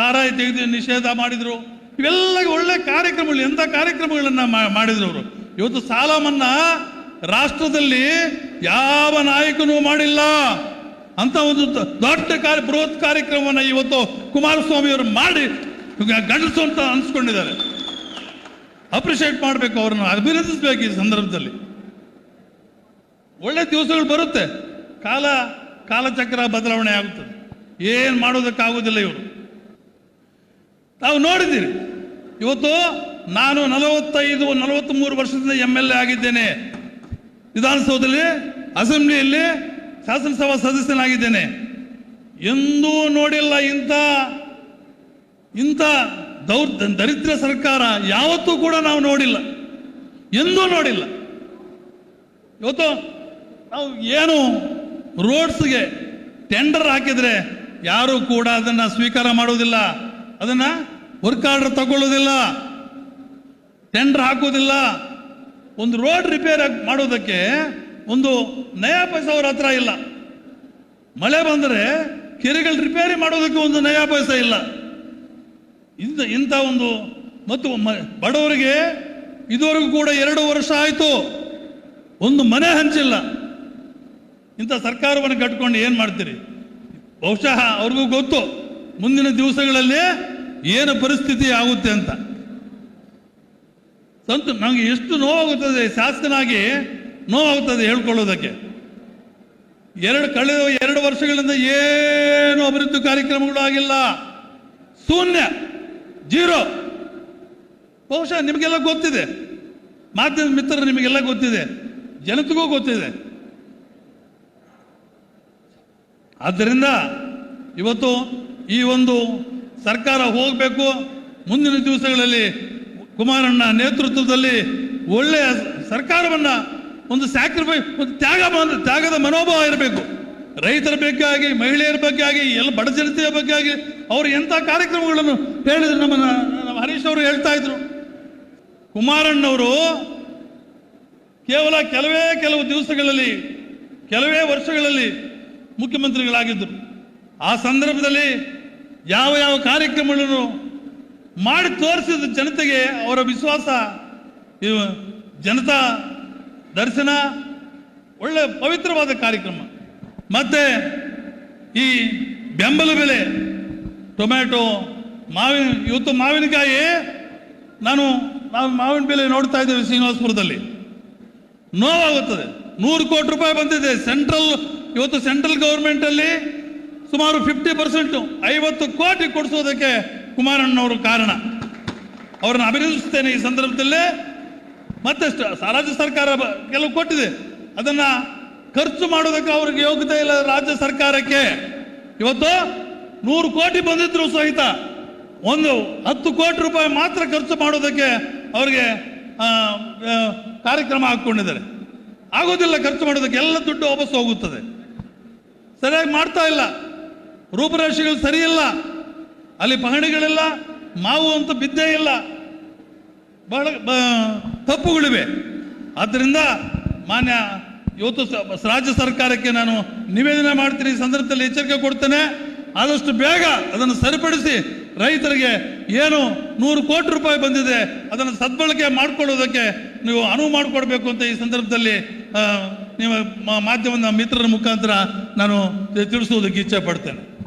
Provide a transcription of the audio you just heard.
ಸಾರಾಯಿ ತೆಗೆದು ನಿಷೇಧ ಮಾಡಿದರು. ಇವೆಲ್ಲ ಒಳ್ಳೆ ಕಾರ್ಯಕ್ರಮಗಳು. ಎಂಥ ಕಾರ್ಯಕ್ರಮಗಳನ್ನು ಮಾಡಿದ್ರು ಅವರು ಇವತ್ತು ಸಾಲ ಮನ್ನಾ ರಾಷ್ಟ್ರದಲ್ಲಿ ಯಾವ ನಾಯಕನೂ ಮಾಡಿಲ್ಲ. ಅಂತ ಒಂದು ದೊಡ್ಡ ಕಾರ್ಯ, ಬೃಹತ್ ಕಾರ್ಯಕ್ರಮವನ್ನು ಇವತ್ತು ಕುಮಾರಸ್ವಾಮಿಯವರು ಮಾಡಿ ಗಂಡಸು ಅಂತ ಅನ್ಸ್ಕೊಂಡಿದ್ದಾರೆ. ಅಪ್ರಿಷಿಯೇಟ್ ಮಾಡಬೇಕು ಅವ್ರನ್ನ, ಅಭಿನಂದಿಸಬೇಕು ಈ ಸಂದರ್ಭದಲ್ಲಿ. ಒಳ್ಳೆ ದಿವಸಗಳು ಬರುತ್ತೆ. ಕಾಲ, ಕಾಲಚಕ್ರ ಬದಲಾವಣೆ ಆಗುತ್ತದೆ. ಏನು ಮಾಡೋದಕ್ಕಾಗೋದಿಲ್ಲ ಇವರು. ತಾವು ನೋಡಿದ್ದೀರಿ. ಇವತ್ತು ನಾನು ನಲವತ್ತೈದು ನಲವತ್ತ್ಮೂರು ವರ್ಷದಿಂದ ಎಂ ಎಲ್ ಎ ಆಗಿದ್ದೇನೆ. ವಿಧಾನಸೌಧದಲ್ಲಿ, ಅಸೆಂಬ್ಲಿಯಲ್ಲಿ ಶಾಸನಸಭಾ ಸದಸ್ಯನಾಗಿದ್ದೇನೆ. ಎಂದೂ ನೋಡಿಲ್ಲ ಇಂಥ ಇಂಥ ದೌರ್, ದರಿದ್ರ ಸರ್ಕಾರ ಯಾವತ್ತೂ ಕೂಡ ನಾವು ನೋಡಿಲ್ಲ. ಎಂದೂ ನೋಡಿಲ್ಲ. ಇವತ್ತು ನಾವು ಏನು ರೋಡ್ಸ್ಗೆ ಟೆಂಡರ್ ಹಾಕಿದರೆ ಯಾರೂ ಕೂಡ ಅದನ್ನು ಸ್ವೀಕಾರ ಮಾಡುವುದಿಲ್ಲ. ಅದನ್ನು ವರ್ಕ್ ಆರ್ಡರ್ ತಗೊಳ್ಳೋದಿಲ್ಲ ಟೆಂಡರ್ ಹಾಕೋದಿಲ್ಲ, ಒಂದು ರೋಡ್ ರಿಪೇರ್ ಮಾಡೋದಕ್ಕೆ ಒಂದು ನಯಾ ಪೈಸ ಅವ್ರ ಹತ್ರ ಇಲ್ಲ. ಮಳೆ ಬಂದರೆ ಕೆರೆಗಳು ರಿಪೇರಿ ಮಾಡೋದಕ್ಕೆ ಒಂದು ನಯಾ ಪೈಸ ಇಲ್ಲ. ಇಂಥ ಇಂಥ ಒಂದು, ಮತ್ತು ಬಡವರಿಗೆ ಇದುವರೆಗೂ ಕೂಡ ಎರಡು ವರ್ಷ ಆಯಿತು. ಒಂದು ಮನೆ ಹಂಚಿಲ್ಲ. ಇಂಥ ಸರ್ಕಾರವನ್ನು ಕಟ್ಕೊಂಡು ಏನು ಮಾಡ್ತೀರಿ? ಬಹುಶಃ ಅವ್ರಿಗೂ ಗೊತ್ತು. ಮುಂದಿನ ದಿವಸಗಳಲ್ಲಿ ಏನು ಪರಿಸ್ಥಿತಿ ಆಗುತ್ತೆ ಅಂತ. ಸಂತ ನನಗೆ ಎಷ್ಟು ನೋವಾಗುತ್ತದೆ ಶಾಸ್ತ್ರನಾಗಿ ನೋವಾಗುತ್ತದೆ ಹೇಳ್ಕೊಳ್ಳೋದಕ್ಕೆ. ಎರಡು ಕಳೆದ ಎರಡು ವರ್ಷಗಳಿಂದ ಏನು ಅಭಿವೃದ್ಧಿ ಕಾರ್ಯಕ್ರಮಗಳು ಆಗಿಲ್ಲ ಶೂನ್ಯ, ಜೀರೋ. ಬಹುಶಃ ನಿಮಗೆಲ್ಲ ಗೊತ್ತಿದೆ. ಮಾಧ್ಯಮ ಮಿತ್ರರು ನಿಮಗೆಲ್ಲ ಗೊತ್ತಿದೆ. ಜನತೆಗೂ ಗೊತ್ತಿದೆ. ಆದ್ದರಿಂದ ಇವತ್ತು ಈ ಒಂದು ಸರ್ಕಾರ ಹೋಗಬೇಕು, ಮುಂದಿನ ದಿವಸಗಳಲ್ಲಿ ಕುಮಾರಣ್ಣ ನೇತೃತ್ವದಲ್ಲಿ ಒಳ್ಳೆಯ ಸರ್ಕಾರವನ್ನು ಒಂದು ಸ್ಯಾಕ್ರಿಫೈಸ್ ಒಂದು ತ್ಯಾಗ ತ್ಯಾಗದ ಮನೋಭಾವ ಇರಬೇಕು. ರೈತರ ಬಗ್ಗೆ ಆಗಿ, ಮಹಿಳೆಯರ ಬಗ್ಗೆ ಆಗಿ, ಎಲ್ಲ ಬಡ ಜನತೆಯ ಬಗ್ಗೆ ಆಗಿ, ಅವರು ಎಂಥ ಕಾರ್ಯಕ್ರಮಗಳನ್ನು ಹೇಳಿದ್ರು ನಮ್ಮ ನಮ್ಮ ಹರೀಶ್ ಅವರು ಹೇಳ್ತಾ ಇದ್ರು. ಕುಮಾರಣ್ಣವರು ಕೇವಲ ಕೆಲವೇ ಕೆಲವು ದಿವಸಗಳಲ್ಲಿ, ಕೆಲವೇ ವರ್ಷಗಳಲ್ಲಿ ಮುಖ್ಯಮಂತ್ರಿಗಳಾಗಿದ್ದರು. ಆ ಸಂದರ್ಭದಲ್ಲಿ ಯಾವ ಯಾವ ಕಾರ್ಯಕ್ರಮಗಳನ್ನು ಮಾಡಿ ತೋರಿಸಿದ ಜನತೆಗೆ ಅವರ ವಿಶ್ವಾಸ ಜನತಾ ದರ್ಶನ, ಒಳ್ಳೆ ಪವಿತ್ರವಾದ ಕಾರ್ಯಕ್ರಮ. ಮತ್ತೆ ಈ ಬೆಂಬಲ ಬೆಲೆ, ಟೊಮ್ಯಾಟೊ, ಮಾವಿನ, ಇವತ್ತು ಮಾವಿನಕಾಯಿ ನಾನು ನಾವು ಮಾವಿನ ಬೆಲೆ ನೋಡ್ತಾ ಇದ್ದೇವೆ ಶ್ರೀನಿವಾಸಪುರದಲ್ಲಿ. ನೋವಾಗುತ್ತದೆ. ನೂರು ಕೋಟಿ ರೂಪಾಯಿ ಬಂದಿದೆ. ಸೆಂಟ್ರಲ್, ಇವತ್ತು ಸೆಂಟ್ರಲ್ ಗೌರ್ಮೆಂಟಲ್ಲಿ ಸುಮಾರು ಫಿಫ್ಟಿ ಪರ್ಸೆಂಟು ಐವತ್ತು ಕೋಟಿ ಕೊಡಿಸೋದಕ್ಕೆ ಕುಮಾರಣ್ಣವರು ಕಾರಣ. ಅವರನ್ನು ಅಭಿನಂದಿಸುತ್ತೇನೆ ಈ ಸಂದರ್ಭದಲ್ಲಿ. ಮತ್ತಷ್ಟು ರಾಜ್ಯ ಸರ್ಕಾರ ಕೆಲವು ಕೊಟ್ಟಿದೆ. ಅದನ್ನ ಖರ್ಚು ಮಾಡೋದಕ್ಕೆ ಅವ್ರಿಗೆ ಯೋಗ್ಯತೆ ಇಲ್ಲ ರಾಜ್ಯ ಸರ್ಕಾರಕ್ಕೆ. ಇವತ್ತು ನೂರು ಕೋಟಿ ಬಂದಿದ್ರು ಸಹಿತ. ಒಂದು ಹತ್ತು ಕೋಟಿ ರೂಪಾಯಿ ಮಾತ್ರ ಖರ್ಚು ಮಾಡೋದಕ್ಕೆ ಅವರಿಗೆ ಕಾರ್ಯಕ್ರಮ ಹಾಕ್ಕೊಂಡಿದ್ದಾರೆ. ಆಗೋದಿಲ್ಲ ಖರ್ಚು ಮಾಡೋದಕ್ಕೆ ಎಲ್ಲ ದುಡ್ಡು ವಾಪಸ್ ಹೋಗುತ್ತದೆ. ಸರಿಯಾಗಿ ಮಾಡ್ತಾ ಇಲ್ಲ. ರೂಪರೇಷೆಗಳು ಸರಿಯಿಲ್ಲ, ಅಲ್ಲಿ ಪಹಣಿಗಳಿಲ್ಲ, ಮಾವು ಅಂತ ಬಿದ್ದೇ ಇಲ್ಲ. ಬಹಳ ತಪ್ಪುಗಳಿವೆ. ಆದ್ದರಿಂದ ಮಾನ್ಯ ಇವತ್ತು ರಾಜ್ಯ ಸರ್ಕಾರಕ್ಕೆ ನಾನು ನಿವೇದನೆ ಮಾಡ್ತೀನಿ, ಈ ಸಂದರ್ಭದಲ್ಲಿ ಎಚ್ಚರಿಕೆ ಕೊಡ್ತೇನೆ. ಆದಷ್ಟು ಬೇಗ ಅದನ್ನು ಸರಿಪಡಿಸಿ ರೈತರಿಗೆ ಏನು ನೂರು ಕೋಟಿ ರೂಪಾಯಿ ಬಂದಿದೆ, ಅದನ್ನು ಸದ್ಬಳಕೆ ಮಾಡಿಕೊಳ್ಳೋದಕ್ಕೆ ನೀವು ಅನುವು ಮಾಡಿಕೊಡ್ಬೇಕು ಅಂತ ಈ ಸಂದರ್ಭದಲ್ಲಿ ಆ, ನೀವು ಮಾ- ಮಾಧ್ಯಮದ ಮಿತ್ರರ ಮುಖಾಂತರ ನಾನು ತಿಳಿಸುವುದಕ್ಕೆ ಇಚ್ಛೆ ಪಡ್ತೇನೆ.